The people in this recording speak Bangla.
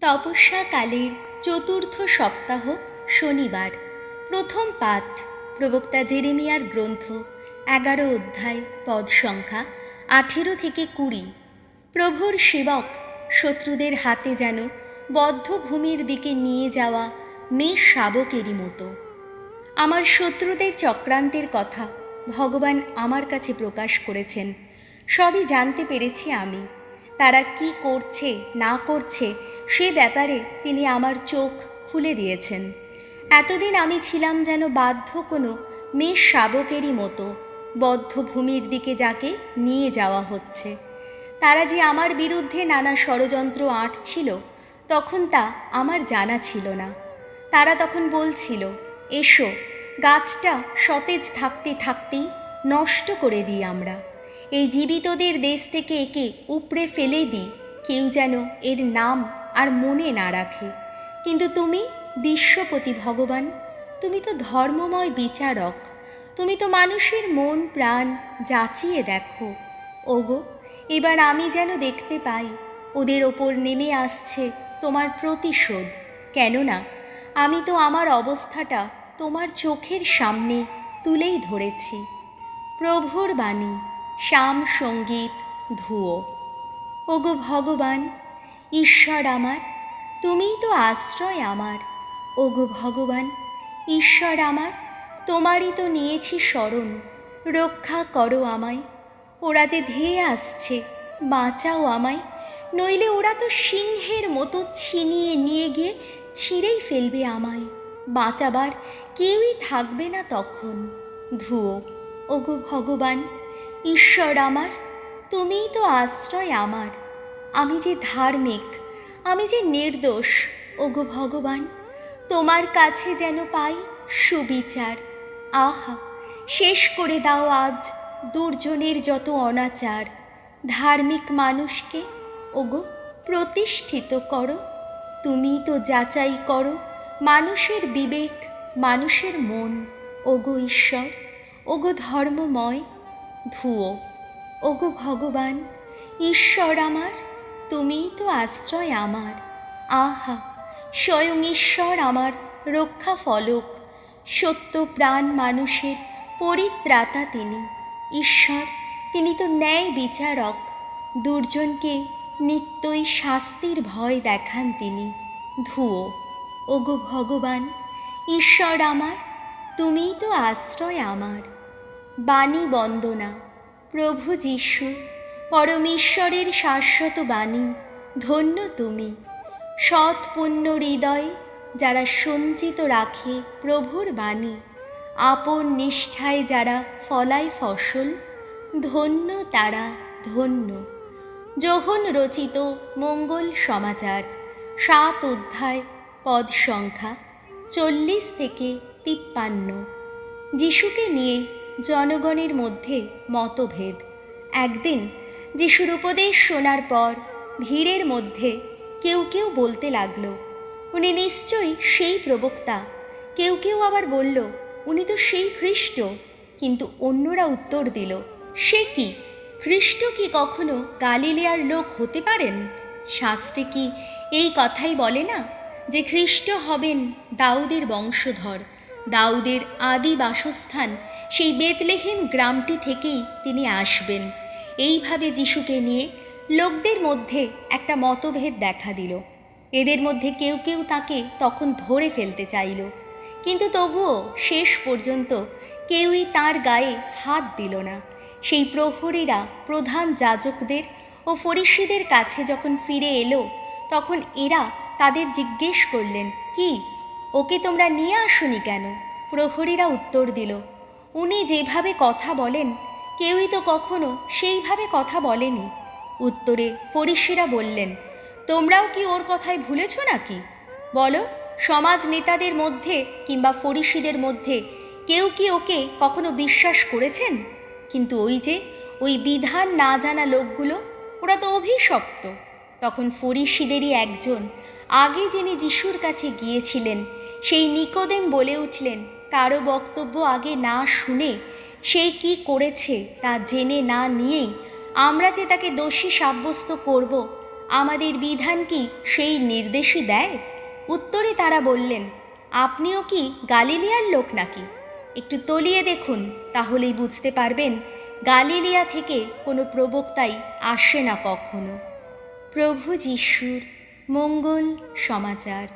তপস্যাকালের চতুর্থ সপ্তাহ শনিবার। প্রথম পাঠ, প্রবক্তা জেরেমিয়ার গ্রন্থ, এগারো অধ্যায়, পদ সংখ্যা আঠেরো থেকে কুড়ি। প্রভুর সেবক শত্রুদের হাতে যেন বদ্ধভূমির দিকে নিয়ে যাওয়া মেষ শাবকেরই মতো। আমার শত্রুদের চক্রান্তের কথা ভগবান আমার কাছে প্রকাশ করেছেন। সবই জানতে পেরেছি আমি। তারা কি করছে, না করছে সে ব্যাপারে তিনি আমার চোখ খুলে দিয়েছেন। এতদিন আমি ছিলাম যেন বাধ্য কোনো মেষ শাবকেরই মতো, বদ্ধ ভূমির দিকে যাকে নিয়ে যাওয়া হচ্ছে। তারা যে আমার বিরুদ্ধে নানা ষড়যন্ত্র আঁটছিল, তখন তা আমার জানা ছিল না। তারা তখন বলছিল, এসো, গাছটা সতেজ থাকতে থাকতেই নষ্ট করে দিই আমরা। এই জীবিতদের দেশ থেকে একে উপড়ে ফেলে দিই। কেউ যেন এর নাম আর মনে না রাখে। কিন্তু তুমি বিশ্বপতি ভগবান, তুমি তো ধর্মময় বিচারক, তুমি তো মানুষের মন প্রাণ যাচিয়ে দেখো। ওগো, এবার আমি যেন দেখতে পাই, ওদের ওপর নেমে আসছে তোমার প্রতিশোধ। কেননা, আমি তো আমার অবস্থাটা তোমার চোখের সামনে তুলেই ধরেছি। প্রভুর বাণী, শ্যাম সংগীত ধুয়ো ওগো ভগবান ঈশ্বর আমার, তুমিই তো আশ্রয় আমার। ওগো ভগবান, ঈশ্বর আমার, তোমারই তো নিয়েছি স্মরণ। রক্ষা করো আমায়, ওরা যে ধেয়ে আসছে, বাঁচাও আমায়। নইলে ওরা তো সিংহের মতো ছিনিয়ে নিয়ে গিয়ে ছিঁড়েই ফেলবে আমায়। বাঁচাবার কেউই থাকবে না তখন। ধুয়ো, ওগো ভগবান, ঈশ্বর আমার, তুমিই তো আশ্রয় আমার। আমি যে ধার্মিক, আমি যে নির্দোষ, ওগো ভগবান, তোমার কাছে যেন পাই সুবিচার। আহা, শেষ করে দাও আজ দুর্জনের যত অনাচার। ধার্মিক মানুষকে ওগো প্রতিষ্ঠিত করো। তুমি তো যাচাই করো মানুষের বিবেক, মানুষের মন। ওগো ঈশ্বর, ওগো ধর্মময় ধুয়ো ওগো ভগবান, ঈশ্বর আমার তুমিই তো আশ্রয় আমার। আহা, স্বয়ং ঈশ্বর আমার রক্ষা ফলক, সত্য প্রাণ মানুষের পরিত্রাতা তিনি। ঈশ্বর, তিনি তো ন্যায় বিচারক, দুর্জনকে নিত্যই শাস্তির ভয় দেখান তিনি। ধুয়ো ওগো ভগবান, ঈশ্বর আমার, তুমিই তো আশ্রয় আমার। বাণী বন্দনা, প্রভু যিশু পরমেশ্বরের শাশ্বত বাণী, ধন্য তুমি। সৎ পুণ্য হৃদয় যারা সঞ্চিত রাখে প্রভুর বাণী, আপন নিষ্ঠায় যারা ফলায় ফসল, ধন্য তারা ধন্য। যোহন রচিত মঙ্গল সমাচার, সাত অধ্যায়, পদ সংখ্যা, চল্লিশ থেকে তিপ্পান্ন। যিশুকে নিয়ে জনগণের মধ্যে মতভেদ। একদিন যিশুর উপদেশ শোনার পর ভিড়ের মধ্যে কেউ কেউ বলতে লাগল, উনি নিশ্চয়ই সেই প্রবক্তা। কেউ কেউ আবার বলল, উনি তো সেই খ্রিস্ট কিন্তু অন্যরা উত্তর দিল, সে কি? খ্রিস্ট কি কখনো গালিলিয়ার লোক হতে পারেন? শাস্ত্রে কি এই কথাই বলে না যে খ্রিস্ট হবেন দাউদের বংশধর? দাউদের আদি বাসস্থান সেই বেতলেহেম গ্রামটি থেকেই তিনি আসবেন। এইভাবে যিশুকে নিয়ে লোকদের মধ্যে একটা মতভেদ দেখা দিল। এদের মধ্যে কেউ কেউ তাকে তখন ধরে ফেলতে চাইল। কিন্তু তবুও শেষ পর্যন্ত কেউই তার গায়ে হাত দিল না। সেই প্রহরীরা প্রধান যাজকদের ও ফরিসিদের কাছে যখন ফিরে এলো, তখন এরা তাদের জিজ্ঞেস করলেন, কি, ওকে তোমরা নিয়ে আসনি কেন? প্রহরীরা উত্তর দিল, উনি যেভাবে কথা বলেন কেউই তো কখনো সেইভাবে কথা বলেনি। উত্তরে ফরিসিরা বললেন, তোমরাও কি ওর কথায় ভুলেছ নাকি? বলো, সমাজ নেতাদের মধ্যে কিংবা ফরিসিদের মধ্যে কেউ কি ওকে কখনো বিশ্বাস করেছেন? কিন্তু ওই যে, ওই বিধান না জানা লোকগুলো, ওরা তো অভিশপ্ত। তখন ফরিসিদেরই একজন, আগে যিনি যিশুর কাছে গিয়েছিলেন, সেই নিকোদেম বলে উঠলেন, কারও বক্তব্য আগে না শুনে সে কি করেছে তা জেনে না নিয়েই আমরা যে তাকে দোষী সাব্যস্ত করব, আমাদের বিধান কি সেই নির্দেশই দেয়? উত্তরে তারা বললেন, আপনিও কি গালিলিয়ার লোক নাকি? একটু তলিয়ে দেখুন, তাহলেই বুঝতে পারবেন গালিলিয়া থেকে কোনো প্রবক্তাই আসে না কখনো। প্রভু যিশুর মঙ্গল সমাচার।